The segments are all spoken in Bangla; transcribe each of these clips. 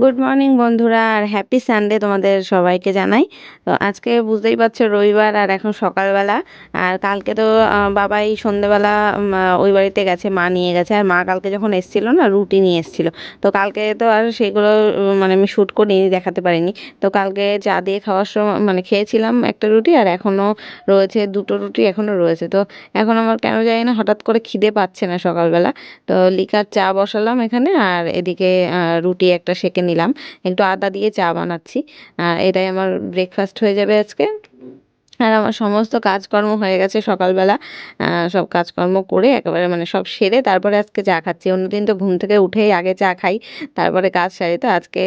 গুড মর্নিং বন্ধুরা, আর হ্যাপি সানডে তোমাদের সবাইকে জানাই। তো আজকে বুঝতেই পারছ রবিবার আর এখন সকালবেলা। আর কালকে তো বাবাই সন্ধেবেলা ওই বাড়িতে গেছে, মা নিয়ে গেছে। আর মা কালকে যখন এসেছিল না, রুটি নিয়ে এসেছিল। তো কালকে তো আর সেগুলো মানে আমি শ্যুট করিনি, দেখাতে পারিনি। তো কালকে চা দিয়ে খাওয়ার সময় মানে খেয়েছিলাম একটা রুটি, আর এখনও রয়েছে দুটো রুটি এখনও রয়েছে। তো এখন আমার কেন জানি না, হঠাৎ করে খিদে পাচ্ছে না সকালবেলা। তো লিকার চা বসালাম এখানে, আর এদিকে রুটি একটা সেকে নিলাম। একটু আদা দিয়ে চা বানাচ্ছি। এটাই আমার ব্রেকফাস্ট হয়ে যাবে আজকে। আর আমার সমস্ত কাজকর্ম হয়ে গেছে সকালবেলা। সব কাজকর্ম করে একেবারে মানে সব সেরে তারপরে আজকে চা খাচ্ছি। অন্যদিন তো ঘুম থেকে উঠেই আগে চা খাই, তারপরে কাজ সারি। তো আজকে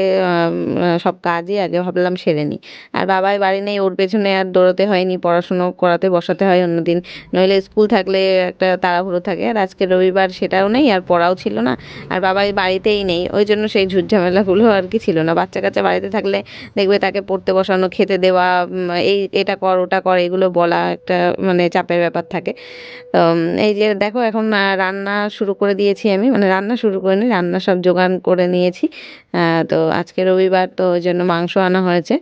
সব কাজই আগে ভাবলাম সেরে নিই। আর বাবাই বাড়ি নেই, ওর পেছনে আর দৌড়তে হয়নি, পড়াশুনো করাতে বসাতে হয় অন্যদিন। নইলে স্কুল থাকলে একটা তাড়াহুড়ো থাকে। আর আজকে রবিবার সেটাও নেই, আর পড়াও ছিল না। আর বাবাই বাড়িতেই নেই, ওই জন্য সেই ঝুটঝামেলাগুলো আর কি ছিল না। বাচ্চা কাচ্চা বাড়িতে থাকলে দেখবে তাকে পড়তে বসানো, খেতে দেওয়া এই, এটা কর, ওটা কর, এগুলো বলা একটা মানে চাপের ব্যাপার থাকে। তো এই যে দেখো, এখন রান্না শুরু করে দিয়েছি আমি মানে রান্না শুরু করিনি রান্না সব জোগান করে নিয়েছি। তো আজকে রবিবার, তো ওই জন্য মাংস আনা হয়েছে।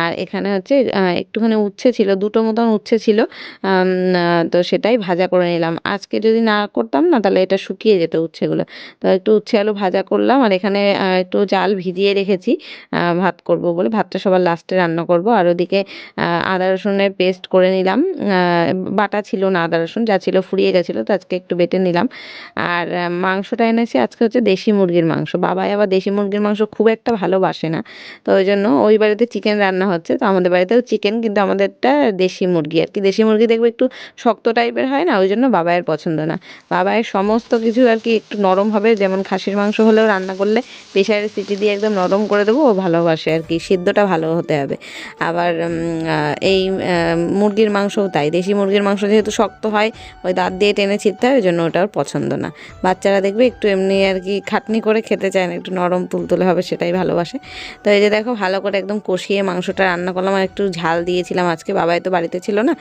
আর এখানে হচ্ছে একটুখানি উচ্ছে ছিল, দুটো মতন উচ্ছে ছিল। তো সেটাই ভাজা করে নিলাম। আজকে যদি না করতাম না, তাহলে এটা শুকিয়ে যেত উচ্ছেগুলো। তো একটু উচ্ছে আলু ভাজা করলাম, আর এখানে একটু চাল ভিজিয়ে রেখেছি। ভাত করব বলে, ভাতটা সবার লাস্টে রান্না করব। আর ওদিকে আদা রসুনের পেস্ট করে নিলাম। বাটা ছিল না, আদা, রসুন যা ছিল ফুরিয়ে গেছিল, তো আজকে একটু বেটে নিলাম। আর মাংসটা এনেছি আজকে হচ্ছে দেশি মুরগির মাংস। বাবাই আবার দেশি মুরগির মাংস খুব একটা ভালোবাসে না, তো ওই জন্য ওই বাড়িতে চিকেন রান্না হচ্ছে। তো আমাদের বাড়িতেও চিকেন কিন্তু আমাদেরটা দেশি মুরগি আর কি। দেশি মুরগি দেখবে একটু শক্ত টাইপের হয় না, ওই জন্য বাবাইয়ের পছন্দ না। বাবাইয়ের সমস্ত কিছু আর কি একটু নরম হবে, যেমন খাসির মাংস হলেও রান্না করলে প্রেশারের সিটি দিয়ে একদম নরম করে দেবো, ও ভালোবাসে আর কি, সিদ্ধটা ভালো হতে হবে। আবার এই মুরগির মাংসও তাই। দেশি মুরগির মাংস যেহেতু শক্ত হয়, ওই দাঁত দিয়ে টেনে ছিটতে হয়, ওই জন্য ওটা ওর পছন্দ না। বাচ্চারা দেখবে একটু এমনি আর কি খাটনি করে খেতে চায় না, একটু নরম তুলতুলে হবে সেটাই ভালোবাসে। তো এই যে দেখো, ভালো করে একদম কষিয়ে মাংসটা রান্না করলাম আর একটু ঝাল দিয়েছিলাম আজকে, বাবাই তো বাড়িতে ছিল না,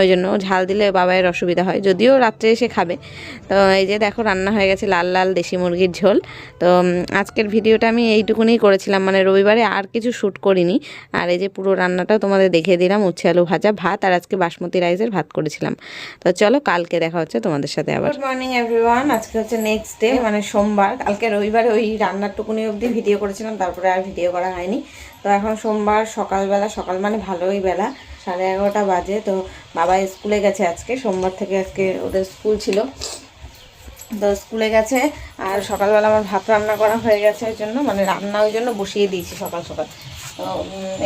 ওই জন্য ঝাল দিলে বাবাইয়ের অসুবিধা হয়, যদিও রাত্রে এসে খাবে। তো এই যে দেখো, রান্না হয়ে গেছে লাল লাল দেশি মুরগির ঝোল। তো আজকের ভিডিওটা আমি এইটুকুনি করেছিলাম মানে রবিবারে আর কিছু শ্যুট করিনি। আর এই যে পুরো রান্নাটাও তোমাদের দেখিয়ে দিলাম, উচ্ছে আলু ভাজা ভাত আর আজকে বাসমতি রাইসের ভাত করেছিলাম। তো চলো কালকে দেখা হচ্ছে তোমাদের সাথে আবার। গুড মর্নিং এভরিওয়ান আজকে হচ্ছে নেক্সট ডে মানে সোমবার। কালকে রবিবারে ওই রান্নার টুকুনি অবধি ভিডিও করেছিলাম, তারপরে আর ভিডিও করা হয়নি। তো এখন সোমবার সকালবেলা, সকাল মানে ভালোই বেলা, সাড়ে এগারোটা বাজে। তো বাবা স্কুলে গেছে আজকে, সোমবার থেকে আজকে ওদের স্কুল ছিল। তো স্কুলে গেছে আর সকালবেলা আমার ভাত রান্না করা হয়ে গেছে ওই জন্য মানে রান্না ওই জন্য বসিয়ে দিয়েছি সকাল সকাল। তো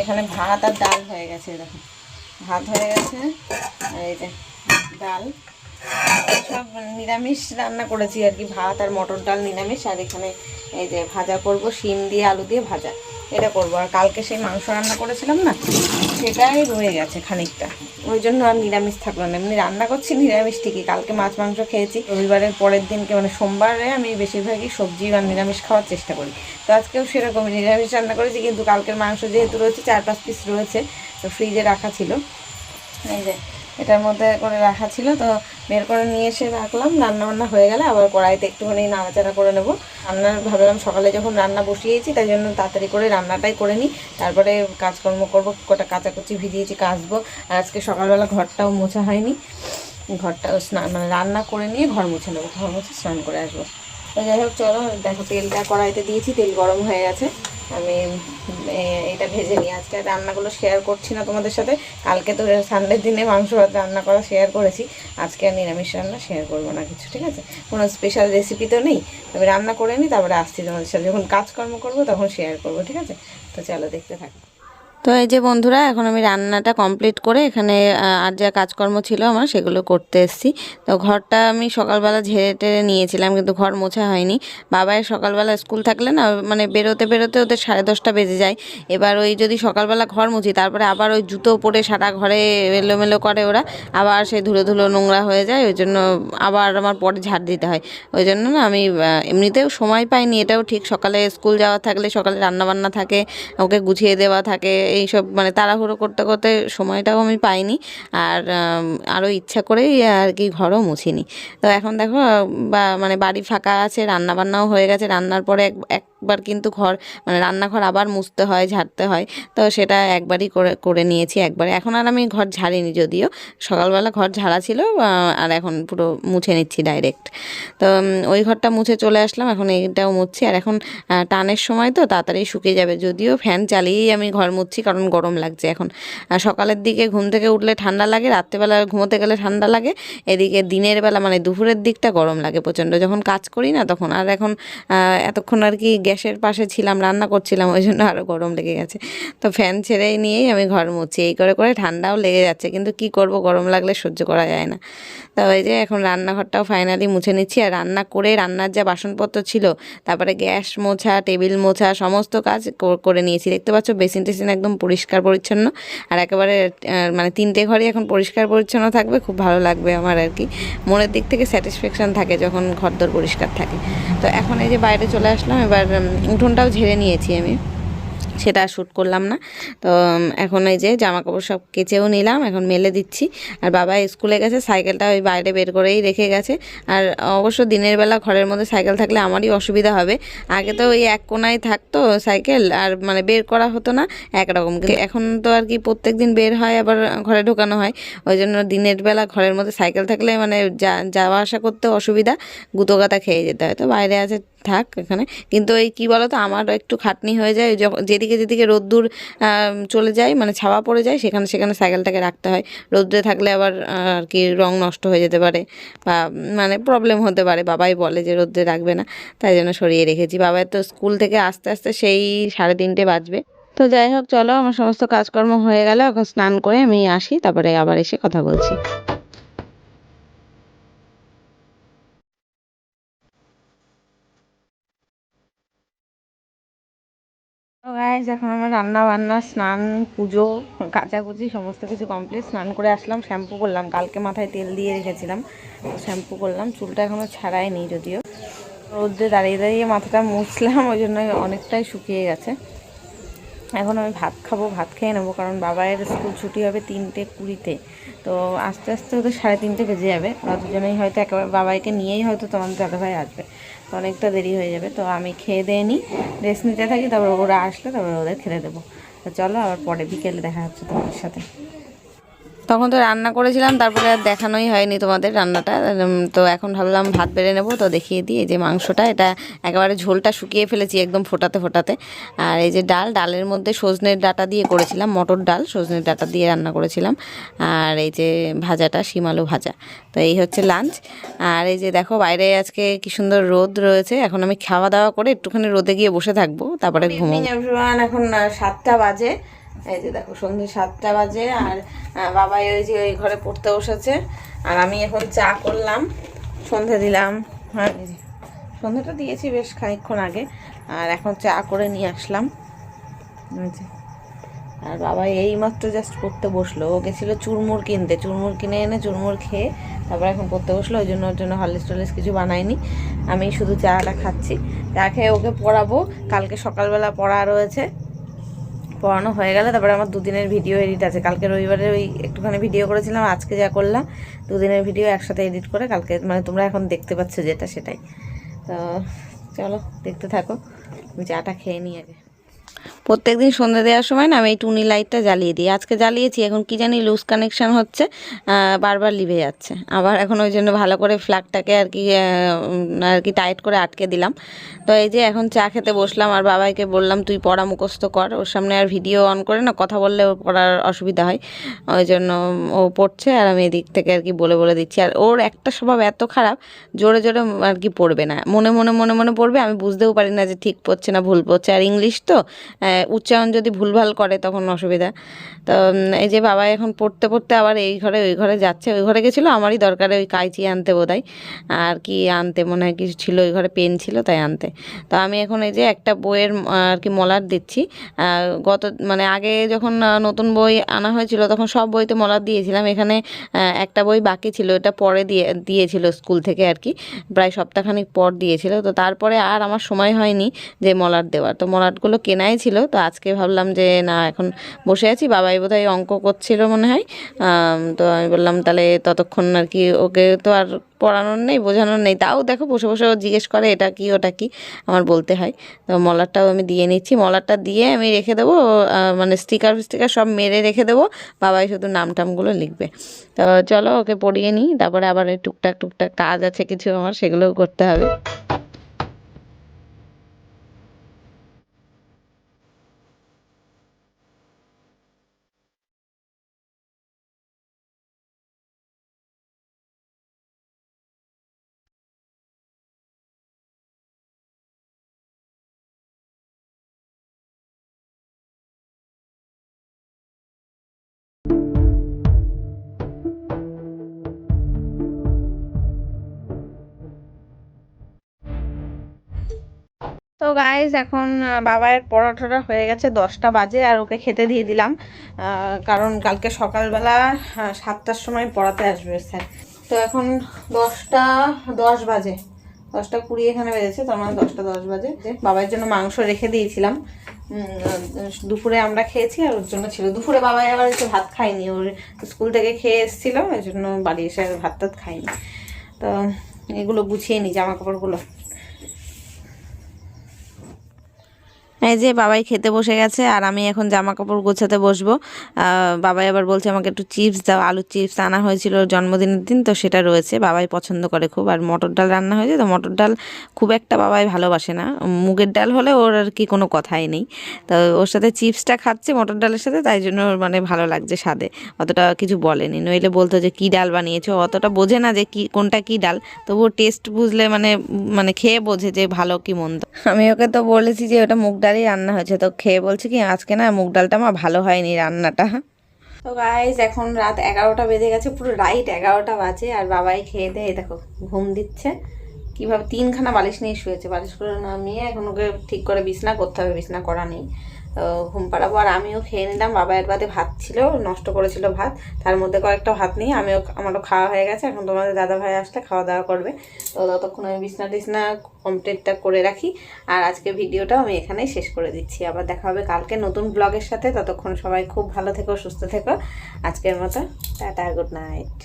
এখানে ভাত আর ডাল হয়ে গেছে, দেখো। ভাত হয়ে গেছে। এই যে ডাল। সব নিরামিষ রান্না করেছি আর কি, ভাত আর মটর ডাল নিরামিষ, আর এখানে এই যে ভাজা করব, শিম দিয়ে, আলু দিয়ে ভাজা। এটা করব। আর কালকে সেই মাংস রান্না করেছিলাম না, সেটাই রয়ে গেছে খানিকটা। ওই জন্য আর নিরামিষ থাকল না। এমনি রান্না করছি, নিরামিষ ঠিকই। কালকে মাছ মাংস খেয়েছি। রবিবারের পরের দিনকে মানে সোমবারে আমি বেশিরভাগই সবজি বা নিরামিষ খাওয়ার চেষ্টা করি। তো আজকেও সেরকমই নিরামিষ রান্না করেছি, কিন্তু কালকের মাংস যেহেতু রয়েছে, চার পাঁচ পিস রয়েছে তো ফ্রিজে রাখা ছিল। এই যে, এটার মধ্যে করে রাখা ছিল। তো বের করে নিয়ে এসে রাখলাম। রান্না বান্না হয়ে গেলে আবার কড়াইতে একটুখানি নাড়াচাড়া করে নেব। রান্না ভাবলাম সকালে যখন রান্না বসিয়েছি, তাই জন্য তাড়াতাড়ি করে রান্নাটাই করে নিই। তারপরে কাজকর্ম করব, কটা কাচাকুচি ভিজিয়েছি, কাচবো। আর আজকে সকালবেলা ঘরটাও মোছা হয়নি। ঘরটাও স্নান মানে রান্না করে নিয়ে ঘর মুছে নেব। ঘর মুছে স্নান করে আসব। যাই হোক, চলো, দেখো, তেলটা কড়াইতে দিয়েছি, তেল গরম হয়ে গেছে। আমি এটা ভেজে নিই। আজকে রান্নাগুলো শেয়ার করছি না তোমাদের সাথে। কালকে তো সানডের দিনে মাংস ভাত রান্না করা শেয়ার করেছি। আজকে আর নিরামিষ রান্না শেয়ার করব না কিছু, ঠিক আছে? কোনো স্পেশাল রেসিপি তো নেই। তবে রান্না করে নিই, তারপরে আসছি তোমাদের সাথে। যখন কাজকর্ম করব, তখন শেয়ার করব, ঠিক আছে? তো চলো, দেখতে থাকো। তো এই যে বন্ধুরা, এখন আমি রান্নাটা কমপ্লিট করে এখানে আর যা কাজকর্ম ছিল আমার সেগুলো করতে এসেছি। তো ঘরটা আমি সকালবেলা ঝেড়ে টেড়ে নিয়েছিলাম, কিন্তু ঘর মোছা হয়নি। বাবাই সকালবেলা স্কুল থাকলে না মানে বেরোতে বেরোতে ওদের সাড়ে দশটা বেজে যায়। এবার ওই যদি সকালবেলা ঘর মুছি, তারপরে আবার ওই জুতো পরে সারা ঘরে এলোমেলো করে ওরা, আবার সেই ধুলো ধুলো নোংরা হয়ে যায়, ওই জন্য আবার আমার পরে ঝাড় দিতে হয়। ওই জন্য না আমি এমনিতেও সময় পাইনি, এটাও ঠিক সকালে স্কুল যাওয়া থাকলে সকালে রান্নাবান্না থাকে, ওকে গুছিয়ে দেওয়া থাকে এইসব মানে তাড়াহুড়ো করতে করতে সময়টাও আমি পাইনি। আর আরও ইচ্ছা করেই আর কি ঘরও মুছিনি। তো এখন দেখো, বা মানে বাড়ি ফাঁকা আছে রান্না বান্নাও হয়ে গেছে। রান্নার পরে এক একবার কিন্তু ঘর মানে রান্নাঘর আবার মুছতে হয়, ঝাড়তে হয়। তো সেটা একবারই করে করে নিয়েছি একবার। এখন আর আমি ঘর ঝাড়িনি যদিও। সকালবেলা ঘর ঝাড়া ছিল আর এখন পুরো মুছে নিচ্ছি ডাইরেক্ট তো ওই ঘরটা মুছে চলে আসলাম, এখন এইটাও মুছছি। আর এখন টানের সময় তো তাড়াতাড়ি শুকিয়ে যাবে। যদিও ফ্যান চালিয়েই আমি ঘর মুছছি, কারণ গরম লাগছে এখন। সকালের দিকে ঘুম থেকে উঠলে ঠান্ডা লাগে, রাত্রেবেলা ঘুমোতে গেলে ঠান্ডা লাগে। এদিকে দিনের বেলা মানে দুপুরের দিকটা গরম লাগে প্রচণ্ড। যখন কাজ করি না তখন। আর এখন এতক্ষণ আর কি গ্যাসের পাশে ছিলাম, রান্না করছিলাম ওই জন্য আরও গরম লেগে গেছে। তো ফ্যান ছেড়ে নিয়েই আমি ঘর মুছছি এই করে করে ঠান্ডাও লেগে যাচ্ছে, কিন্তু কি করব, গরম লাগলে সহ্য করা যায় না। তো এই যে এখন রান্নাঘরটাও ফাইনালি মুছে নিচ্ছি, আর রান্না করে রান্নার যা বাসনপত্র ছিল, তারপরে গ্যাস মোছা, টেবিল মোছা, সমস্ত কাজ কর- নিয়েছি। দেখতে পাচ্ছ, বেসিন টেসিন একদম পরিষ্কার পরিচ্ছন্ন, আর একেবারে মানে তিনটে ঘরই এখন পরিষ্কার পরিচ্ছন্ন থাকবে, খুব ভালো লাগবে আমার আর কি। মনের দিক থেকে স্যাটিসফ্যাকশন থাকে যখন ঘর ঘরদোর পরিষ্কার থাকে। তো এখন এই যে বাইরে চলে আসলাম, এবার উঠোনটাও ঝেড়ে নিয়েছি আমি। সেটা শ্যুট করলাম না। তো এখন এই যে জামা কাপড় সব কেচেও নিলাম, এখন মেলে দিচ্ছি। আর বাবা স্কুলে গেছে, সাইকেলটা ওই বাইরে বের করেই রেখে গেছে। আর অবশ্য দিনের বেলা ঘরের মধ্যে সাইকেল থাকলে আমারই অসুবিধা হবে। আগে তো ওই এক কোনায় থাকতো সাইকেল, আর মানে বের করা হতো না একরকম এখন তো আর কি প্রত্যেক দিন বের হয়, আবার ঘরে ঢোকানো হয়। ওই জন্য দিনের বেলা ঘরের মধ্যে সাইকেল থাকলে মানে যাওয়া আসা করতে অসুবিধা গুঁতোগাতা খেয়ে যেতে হয়। তো বাইরে আছে থাক এখানে। কিন্তু এই কি বলো তো আমারও একটু খাটনি হয়ে যায়। যেদিকে যেদিকে রোদ্দুর চলে যায় মানে ছাওয়া পড়ে যায়, সেখানে সেখানে সাইকেলটাকে রাখতে হয়। রোদ্রে থাকলে আবার আর কি রং নষ্ট হয়ে যেতে পারে বা মানে প্রবলেম হতে পারে। বাবাই বলে যে রোদ্রে রাখবে না, তাই জন্য সরিয়ে রেখেছি। বাবার তো স্কুল থেকে আস্তে আস্তে সেই সাড়ে তিনটে বাজবে। তো যাই হোক, চলো, আমার সমস্ত কাজকর্ম হয়ে গেল। এখন স্নান করে আমি আসি, তারপরে আবার এসে কথা বলছি। গাইজ এখন আমার রান্না বান্না স্নান, পুজো, কাচাকুচি, সমস্ত কিছু কমপ্লিট স্নান করে আসলাম শ্যাম্পু করলাম। কালকে মাথায় তেল দিয়ে রেখেছিলাম শ্যাম্পু করলাম। চুলটা এখনও ছাড়াইনি যদিও। রোদ্রে দাঁড়িয়ে দাঁড়িয়ে মাথাটা মুছলাম, ওই জন্য অনেকটাই শুকিয়ে গেছে। এখন আমি ভাত খাব, ভাত খেয়ে নেব, কারণ বাবায়ের স্কুল ছুটি হবে তিনটে কুড়িতে। তো আস্তে আস্তে হয়তো সাড়ে তিনটে বেজে যাবে। দুজনেই হয়তো একেবারে, বাবাইকে নিয়েই হয়তো তোমাদের দাদাভাই আসবে। তো অনেকটা দেরি হয়ে যাবে। তো আমি খেয়ে দিয়ে নিই, রেস্ট নিতে থাকি, তারপর ওরা আসলে তারপর ওদের খেতে দেবো। তো চলো আবার পরে বিকেলে দেখা হচ্ছে তোমার সাথে। তখন তো রান্না করেছিলাম তারপরে আর দেখানোই হয়নি তোমাদের রান্নাটা। তো এখন ভাবলাম ভাত বেড়ে নেব তো দেখিয়ে দিই। এই যে মাংসটা এটা একেবারে ঝোলটা শুকিয়ে ফেলেছি একদম ফোটাতে ফোটাতে। আর এই যে ডাল ডালের মধ্যে সজনের ডাটা দিয়ে করেছিলাম মটর ডাল সজনের ডাটা দিয়ে রান্না করেছিলাম। আর এই যে ভাজাটা শিমালু ভাজা। তো এই হচ্ছে লাঞ্চ। আর এই যে দেখো বাইরে আজকে কি সুন্দর রোদ রয়েছে। এখন আমি খাওয়া দাওয়া করে একটুখানি রোদে গিয়ে বসে থাকব তারপরে ঘুমো এখন সাতটা বাজে। এই যে দেখো সন্ধ্যে সাতটা বাজে আর বাবা ওই যে ওই ঘরে পড়তে বসেছে। আর আমি এখন চা করলাম, সন্ধে দিলাম। হ্যাঁ এই সন্ধ্যাটা দিয়েছি বেশ খানিকক্ষণ আগে, আর এখন চা করে নিয়ে আসলাম। এই আর বাবা এইমাত্র জাস্ট পড়তে বসল। ও গেছিল চুরমুর কিনতে, চুরমুর কিনে এনে চুরমুর খেয়ে তারপর এখন পড়তে বসল, ওই জন্য ওর জন্য হলিস টলিস কিছু বানাইনি আমি শুধু চাটা খাচ্ছি। চা খেয়ে ওকে পড়াবো, কালকে সকালবেলা পড়া রয়েছে। পড়ানো হয়ে গেলে, তারপরে আমার দুদিনের ভিডিও এডিট আছে। কালকে রবিবারে ওই একটুখানি ভিডিও করেছিলাম, আজকে যা করলাম, দুদিনের ভিডিও একসাথে এডিট করে কালকে মানে তোমরা এখন দেখতে পাচ্ছ যেটা সেটাই। তো চলো, দেখতে থাকো। আমি চাটা খেয়ে নিই আগে। প্রত্যেকদিন সন্ধ্যা দেওয়ার সময় না আমি এই টুনি লাইটটা জ্বালিয়ে দিই। আজকে জ্বালিয়েছি, এখন কি জানি লুজ কানেকশন হচ্ছে বারবার লিভে যাচ্ছে। আবার এখন ওই জন্য ভালো করে ফ্ল্যাগটাকে আর কি আর কি টাইট করে আটকে দিলাম। তো এই যে এখন চা খেতে বসলাম, আর বাবাইকে বললাম, তুই পড়া মুখস্থ কর, ওর সামনে আর ভিডিও অন করে না, কথা বললে ওর পড়ার অসুবিধা হয়। ওই জন্য ও পড়ছে, আর আমি এদিক থেকে আর কি বলে বলে দিচ্ছি। আর ওর একটা স্বভাব এত খারাপ, জোরে জোরে আর কি পড়বে না। মনে মনে মনে মনে পড়বে, আমি বুঝতেও পারি না যে ঠিক পড়ছে না ভুল পড়ছে। আর ইংলিশ তো উচ্চারণ যদি ভুলভাল করে তখন অসুবিধা। তো এই যে বাবা এখন পড়তে পড়তে আবার এই ঘরে, ওই ঘরে যাচ্ছে। ওই ঘরে গেছিল, আমারই দরকারে ওই কাঁচি আনতে বোধহয়। আর কি আনতে, মনে হয় কিছু ছিল, ওই ঘরে পেন ছিল, তাই আনতে। তো আমি এখন এই যে একটা বইয়ের আর কি মলার দিচ্ছি। গত মানে আগে যখন নতুন বই আনা হয়েছিল, তখন সব বইতে মলার দিয়েছিলাম। এখানে একটা বই বাকি ছিল এটা পরে দিয়ে, দিয়েছিল স্কুল থেকে আর কি। প্রায় সপ্তাহখানিক পর দিয়েছিল। তো তারপরে আর আমার সময় হয়নি যে মলার দেওয়ার। তো মলারগুলো কেনাই ছিল, তো আজকে ভাবলাম যে না, এখন বসে আছি, বাবাই বোধহয় অঙ্ক করছিল মনে হয়। তো আমি বললাম তাহলে ততক্ষণ আর কি ওকে তো আর পড়ানোর নেই, বোঝানোর নেই। তাও দেখো বসে বসে ও জিজ্ঞেস করে, এটা কি, ওটা কি, আমার বলতে হয়। তো মলারটাও আমি দিয়ে নিচ্ছি মলারটা দিয়ে আমি রেখে দেবো মানে স্টিকার ফিস্টিকার সব মেরে রেখে দেবো, বাবাই শুধু নাম টামগুলো লিখবে। তো চলো ওকে পড়িয়ে নিই, তারপরে আবার টুকটাক টুকটাক কাজ আছে, কিছু আমার, সেগুলোও করতে হবে। গাইজ এখন বাবার পরোটাটা হয়ে গেছে দশটা বাজে আর ওকে খেতে দিয়ে দিলাম। কারণ কালকে সকালবেলা সাতটার সময় পড়াতে আসবে স্যার। তো এখন দশটা, দশ বাজে। দশটা কুড়ি এখানে বেজেছে, তার মানে দশটা দশ বাজে। বাবার জন্য মাংস রেখে দিয়েছিলাম। দুপুরে আমরা খেয়েছি আর ওর জন্য ছিল। দুপুরে বাবাই আবার একটু ভাত খায়নি। ওর স্কুল থেকে খেয়ে এসেছিল ওই জন্য বাড়ি এসে ভাত টাত খায়নি। তো এগুলো গুছিয়ে নিই জামা কাপড়গুলো এই যে বাবাই খেতে বসে গেছে আর আমি এখন জামা কাপড় গোছাতে বসবো। বাবাই আবার বলছে আমাকে একটু চিপস দাও আলুর চিপস আনা হয়েছিল জন্মদিনের দিন, তো সেটা রয়েছে। বাবাই পছন্দ করে খুব। আর মটর ডাল রান্না হয়েছে, তো মটর ডাল খুব একটা বাবাই ভালোবাসে না। মুগের ডাল হলে ওর আর কি কোনো কথাই নেই। তো ওর সাথে চিপসটা খাচ্ছে মটর ডালের সাথে, তাই জন্য ওর মানে ভালো লাগছে স্বাদে। অতটা কিছু বলেনি। নইলে বলতো যে, কী ডাল বানিয়েছো? অতটা বোঝে না যে, কি, কোনটা কী ডাল। তবুও টেস্ট বুঝলে মানে মানে খেয়ে বোঝে যে, ভালো কি মন্দ। আমি ওকে তো বলেছি যে, ওটা মুগ ডালই রান্না হয়েছে। তো খেয়ে বলছে কি, আজকে না মুগ ডালটা আমার ভালো হয়নি রান্নাটা। তো গাইজ এখন রাত এগারোটা বেজে গেছে, পুরো রাইট এগারোটা বাজে, আর বাবাই খেয়ে দেয় দেখো ঘুম দিচ্ছে। কীভাবে তিনখানা বালিশ নিয়ে শুয়েছে, বালিশ করে নামিয়ে এখন ওকে ঠিক করে বিছনা করতে হবে, বিছনা করা নেই। ঘুম পাড়াবো আর আমিও খেয়ে নিলাম। বাবা এর বাদে ভাত ছিল, নষ্ট করেছিল ভাত। তার মধ্যে কয়েকটা ভাত নিয়ে আমিও আমারও খাওয়া হয়ে গেছে। এখন তোমাদের দাদা ভাই আসলে খাওয়া দাওয়া করবে। তো ততক্ষণ আমি বিছনা টিছনা কমপ্লিটটা করে রাখি। আর আজকে ভিডিওটাও আমি এখানেই শেষ করে দিচ্ছি। আবার দেখা হবে কালকে নতুন ব্লগের সাথে। ততক্ষণ সবাই খুব ভালো থেকো, সুস্থ থেকো। আজকের মতো, টাটা গুড নাইট